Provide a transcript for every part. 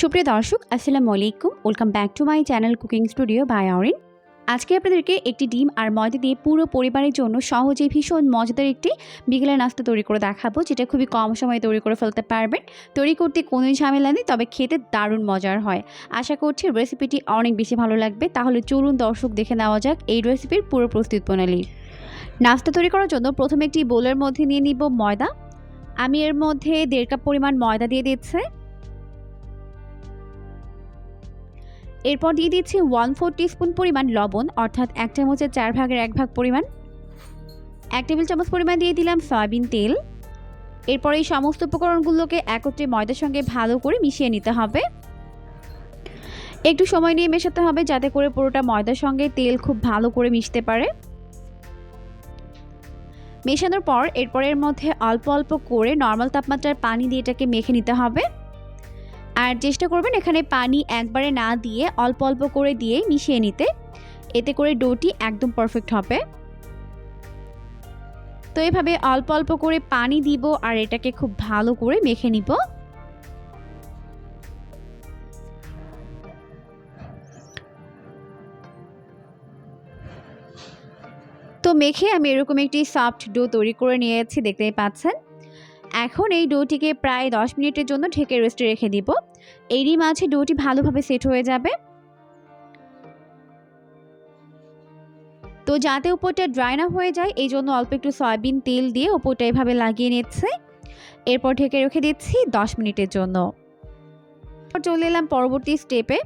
সুপ্রিয় দর্শক, আসসালামু আলাইকুম। Welcome back to my channel cooking studio by Arin আজকে আপনাদেরকে একটি ডিম আর ময়দা দিয়ে পুরো পরিবারের জন্য সহজে ভীষণ মজাদার একটি বিকেলের নাস্তা তৈরি করে দেখাবো, যেটা খুবই কম সময়ে তৈরি করে ফেলতে পারবেন। তৈরি করতে কোনো ঝামেলা নেই, তবে খেতে দারুণ মজার হয়। আশা করছি রেসিপিটি অনেক বেশি ভালো লাগবে, তাহলে চলুন দর্শক দেখে নেওয়া যাক এই রেসিপির পুরো প্রস্তুত প্রণালী। নাস্তা তৈরি করার জন্য প্রথমে একটি বোলের মধ্যে নিয়ে নিব ময়দা। আমি এর মধ্যে দেড় কাপ পরিমাণ ময়দা দিয়ে দিচ্ছে। এরপর দিয়ে দিচ্ছি ওয়ান ফোর টিস্পুন পরিমাণ লবণ, অর্থাৎ এক চামচের চার ভাগের এক ভাগ পরিমাণ। এক টেবিল চামচ পরিমাণ দিয়ে দিলাম সয়াবিন তেল। এরপর এই সমস্ত উপকরণগুলোকে একত্রে ময়দার সঙ্গে ভালো করে মিশিয়ে নিতে হবে। একটু সময় নিয়ে মেশাতে হবে যাতে করে পুরোটা ময়দার সঙ্গে তেল খুব ভালো করে মিশতে পারে। মেশানোর পর এরপর এর মধ্যে অল্প অল্প করে নর্মাল তাপমাত্রার পানি দিয়ে এটাকে মেখে নিতে হবে। আর চেষ্টা করবেন এখানে পানি একবারে না দিয়ে, অল্প অল্প করে দিয়ে মিশিয়ে নিতে। এতে করে ডোটি একদম পারফেক্ট হবে। তো এভাবে অল্প অল্প করে পানি দিব আর এটাকে খুব ভালো করে মেখে নিব। তো মেখে আমি এরকম একটি সফট ডো তৈরি করে নিয়েছি, দেখতেই পাচ্ছেন। এখন এই ডোটিকে প্রায় দশ মিনিটের জন্য ঢেকে রেস্টে রেখে দিব। এরই মাঝে ডোটি ভালোভাবে সেট হয়ে যাবে। তো যাতে উপরটা ড্রাই না হয়ে যায়, এই জন্য অল্প একটু সয়াবিন তেল দিয়ে উপরটা এভাবে লাগিয়ে নিচ্ছে। এরপর ঢেকে রেখে দিচ্ছি দশ মিনিটের জন্য। চলে এলাম পরবর্তী স্টেপে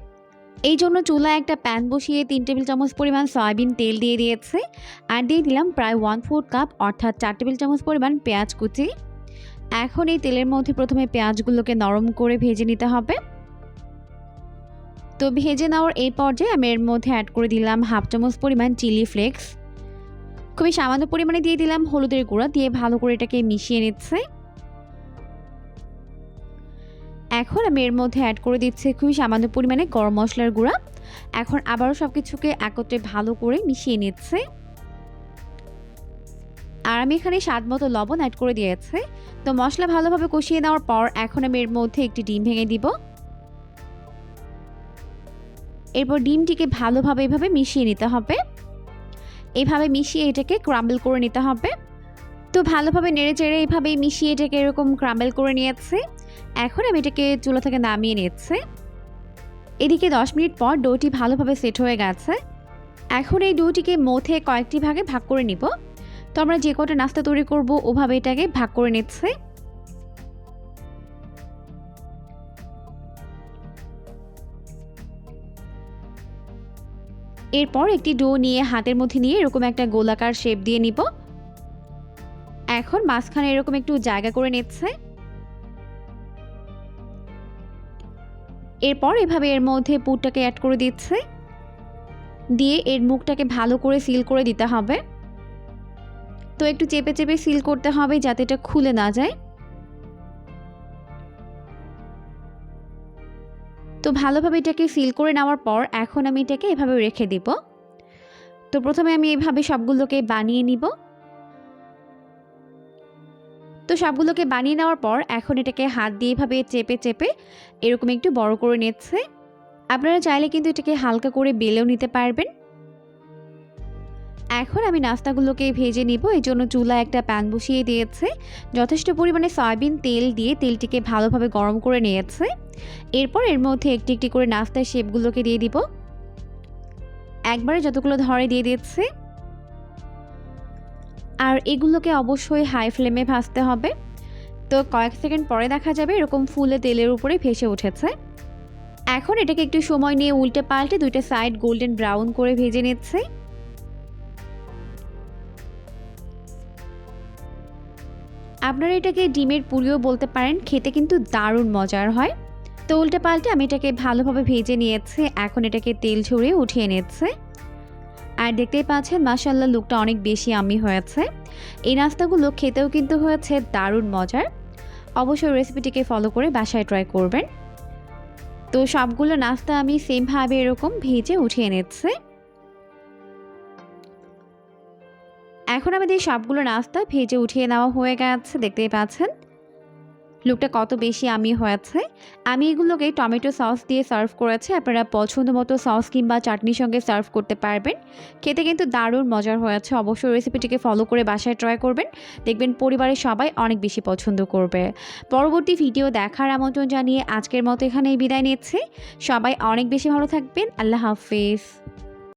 এই জন্য চুলায় একটা প্যান বসিয়ে তিন টেবিল চামচ পরিমাণ সয়াবিন তেল দিয়ে দিয়েছে। আর দিয়ে দিলাম প্রায় ওয়ান ফোর কাপ অর্থাৎ চার টেবিল চামচ পরিমাণ পেঁয়াজ কুচি। এখন এই তেলের মধ্যে প্রথমে পেঁয়াজগুলোকে নরম করে ভেজে নিতে হবে। তো ভেজে নেওয়ার এই পর্যায়ে আমি এর মধ্যে অ্যাড করে দিলাম হাফ চামচ পরিমাণ চিলি ফ্লেক্স খুবই সামান্য পরিমাণে দিয়ে দিলাম হলুদের গুঁড়া, দিয়ে ভালো করে এটাকে মিশিয়ে নিচ্ছে। এখন আমি এর মধ্যে অ্যাড করে দিচ্ছি খুবই সামান্য পরিমাণে গরম মশলার গুঁড়া। এখন আবারও সব কিছুকে একত্রে ভালো করে মিশিয়ে নিচ্ছে। আর আমি এখানে স্বাদ মতো লবণ অ্যাড করে দিয়েছে। তো মশলা ভালোভাবে কষিয়ে নেওয়ার পর এখন আমি এর মধ্যে একটি ডিম ভেঙে দিব। এরপর ডিমটিকে ভালোভাবে এভাবে মিশিয়ে নিতে হবে। এইভাবে মিশিয়ে এটাকে ক্রাম্বল করে নিতে হবে। তো ভালোভাবে নেড়ে চেড়ে এইভাবে মিশিয়ে এটাকে এরকম ক্রাম্বল করে নিয়েছে। এখন আমি এটাকে চুলা থেকে নামিয়ে নিচ্ছে। এদিকে দশ মিনিট পর ডোটি ভালোভাবে সেট হয়ে গেছে। এখন এই ডোটিকে মথে কয়েকটি ভাগে ভাগ করে নিব। তো আমরা যে কটা নাস্তা তৈরি করব, ওভাবে এটাকে ভাগ করে নিচ্ছে। এরপর একটি ডো নিয়ে হাতের মধ্যে নিয়ে এরকম একটা গোলাকার শেপ দিয়ে নিব। এখন মাঝখানে এরকম একটু জায়গা করে নিচ্ছে। এরপর এভাবে এর মধ্যে পুরটাকে অ্যাড করে দিচ্ছে। দিয়ে এর মুখটাকে ভালো করে সিল করে দিতে হবে। তো একটু চেপে চেপে সিল করতে হবে যাতে এটা খুলে না যায়। তো ভালোভাবে এটাকে সিল করে নেওয়ার পর এখন আমি এটাকে এভাবে রেখে দিব। তো প্রথমে আমি এভাবে সবগুলোকে বানিয়ে নিব। তো সবগুলোকে বানিয়ে নেওয়ার পর এখন এটাকে হাত দিয়ে এভাবে চেপে চেপে এরকম একটু বড় করে নিচ্ছে। আপনারা চাইলে কিন্তু এটাকে হালকা করে বেলেও নিতে পারবেন। এখন আমি নাস্তাগুলোকে ভেজে নিব। এই জন্য চুলায় একটা প্যান বসিয়ে দিয়েছে। যথেষ্ট পরিমাণে সয়াবিন তেল দিয়ে তেলটিকে ভালোভাবে গরম করে নিয়েছে। এরপর এর মধ্যে একটি একটি করে নাস্তার শেপগুলোকে দিয়ে দিব। একবারে যতগুলো ধরে দিয়ে দিচ্ছে আর এগুলোকে অবশ্যই হাই ফ্লেমে ভাজতে হবে। তো কয়েক সেকেন্ড পরে দেখা যাবে এরকম ফুলে তেলের উপরে ভেসে উঠেছে। এখন এটাকে একটু সময় নিয়ে উল্টে পাল্টে দুইটা সাইড গোল্ডেন ব্রাউন করে ভেজে নিচ্ছে। আপনারা এটাকে ডিমের পুরিও বলতে পারেন, খেতে কিন্তু দারুণ মজার হয়। তো উল্টে পাল্টে আমি এটাকে ভালোভাবে ভেজে নিয়েছি, এখন এটাকে তেল ছড়িয়ে উঠিয়ে নিচ্ছে আর দেখতেই পাচ্ছেন মাসাল্লাহ লুকটা অনেক বেশি আমি হয়েছে। এই নাস্তাগুলো খেতেও কিন্তু হয়েছে দারুণ মজার। অবশ্যই রেসিপিটিকে ফলো করে বাসায় ট্রাই করবেন। তো সবগুলো নাস্তা আমি সেমভাবে এরকম ভেজে উঠিয়ে নিচ্ছে এখন আমাদের সবগুলো নাস্তা ভেজে উঠিয়ে নেওয়া হয়ে গেছে, দেখতেই পাচ্ছেন? লুকটা কত বেশি আমি হয়েছে। আমি এগুলোকে টমেটো সস দিয়ে সার্ভ করেছি, আপনারা পছন্দ মতো সস কিংবা চাটনির সঙ্গে সার্ভ করতে পারবেন। খেতে কিন্তু দারুণ মজার হয়েছে, অবশ্যই রেসিপিটিকে ফলো করে বাসায় ট্রাই করবেন। দেখবেন পরিবারের সবাই অনেক বেশি পছন্দ করবে। পরবর্তী ভিডিও দেখার আমন্ত্রণ জানিয়ে আজকের মতো এখানেই বিদায় নিচ্ছি। সবাই অনেক বেশি ভালো থাকবেন, আল্লাহ হাফিজ।